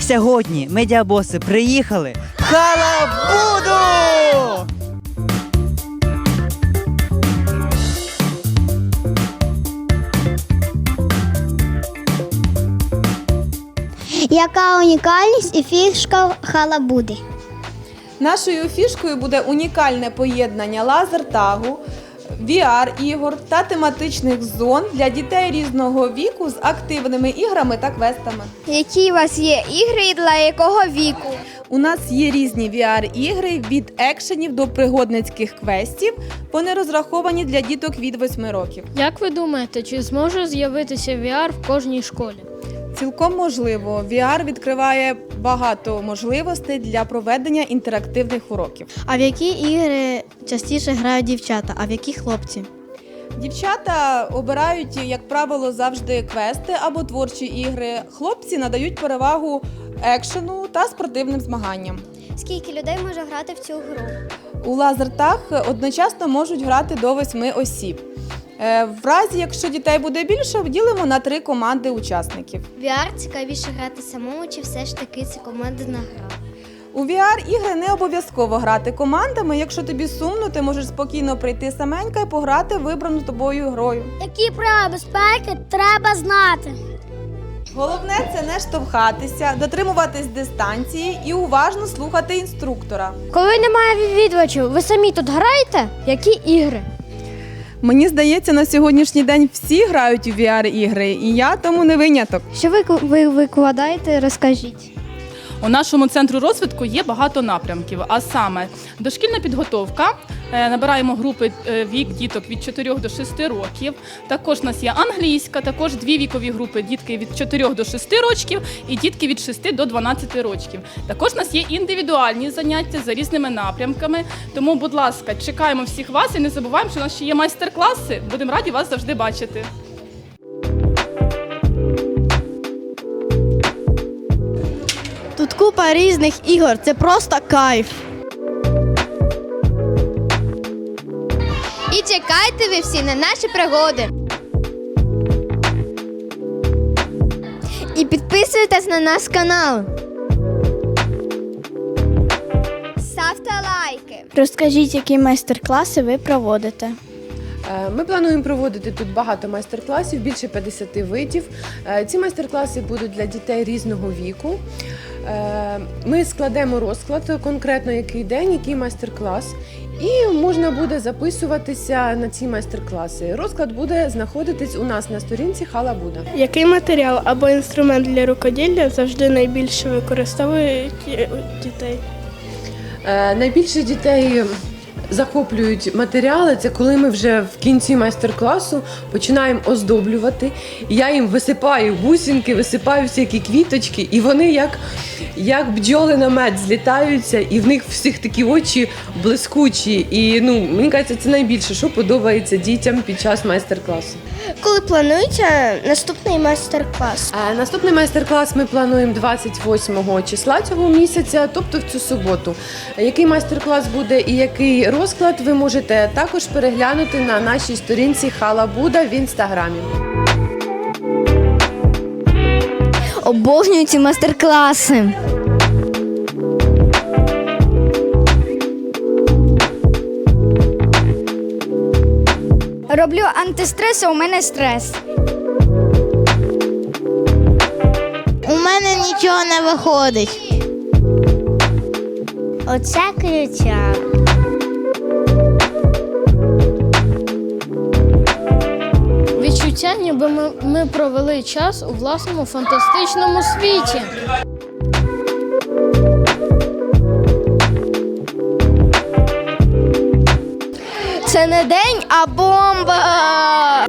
Сьогодні медіабоси приїхали в Халабуду! Яка унікальність і фішка халабуди? Нашою фішкою буде унікальне поєднання лазертагу, VR-ігор та тематичних зон для дітей різного віку з активними іграми та квестами. Які у вас є ігри і для якого віку? У нас є різні VR-ігри від екшенів до пригодницьких квестів. Вони розраховані для діток від 8 років. Як ви думаєте, чи зможе з'явитися VR в кожній школі? Цілком можливо, VR відкриває багато можливостей для проведення інтерактивних уроків. А в які ігри частіше грають дівчата, а в які хлопці? Дівчата обирають, як правило, завжди квести або творчі ігри. Хлопці надають перевагу екшену та спортивним змаганням. Скільки людей може грати в цю гру? У лазертаг одночасно можуть грати до восьми осіб. Е, В разі, якщо дітей буде більше, ділимо на три команди учасників. VR цікавіше грати самому, чи все ж таки це командна гра? У VR-ігри не обов'язково грати командами. Якщо тобі сумно, ти можеш спокійно прийти саменька і пограти вибрану тобою грою. Які правила безпеки треба знати? Головне це не штовхатися, дотримуватись дистанції і уважно слухати інструктора. Коли немає відвідувачів, ви самі тут граєте? Які ігри? Мені здається, на сьогоднішній день всі грають у VR-ігри, і я тому не виняток. Що ви, ви викладаєте, розкажіть. У нашому центру розвитку є багато напрямків, а саме дошкільна підготовка. е, Набираємо групи е, вік діток від 4 до 6 років. Також у нас є англійська, також дві вікові групи дітки від 4 до 6 років і дітки від 6 до 12 років. Також у нас є індивідуальні заняття за різними напрямками. Тому, будь ласка, чекаємо всіх вас і не забуваємо, що у нас ще є майстер-класи. Будемо раді вас завжди бачити. Купа різних ігор, це просто кайф. І чекайте ви всі на наші пригоди. І підписуйтесь на наш канал. Ставте лайки. Розкажіть, які майстер-класи ви проводите. Е, Ми плануємо проводити тут багато майстер-класів, більше 50 видів. Е, Ці майстер-класи будуть для дітей різного віку. Е, Ми складемо розклад конкретно який день, який майстер-клас. І можна буде записуватися на ці майстер-класи. Розклад буде знаходитись у нас на сторінці Хала Буда. Який матеріал або інструмент для рукоділля завжди найбільше використовують е, дітей? Е, Найбільше дітей захоплюють матеріали. Це коли ми вже в кінці майстер-класу починаємо оздоблювати. Я їм висипаю бусинки, висипаю всякі квіточки, і вони як, як бджоли на мед злітаються, і в них всіх такі очі блискучі. І ну, мені кажеться, це найбільше, що подобається дітям під час майстер-класу. Коли планується наступний майстер-клас? Е, Наступний майстер-клас ми плануємо 28 числа цього місяця, тобто в цю суботу. Який майстер-клас буде і який розклад, ви можете також переглянути на нашій сторінці Хала Буда в інстаграмі. Обожнюю ці майстер-класи. Роблю антистрес, а у мене стрес. У мене нічого не виходить. Оце крючак. Відчуття, ніби ми, ми провели час у власному фантастичному світі. Це не день, а бомба.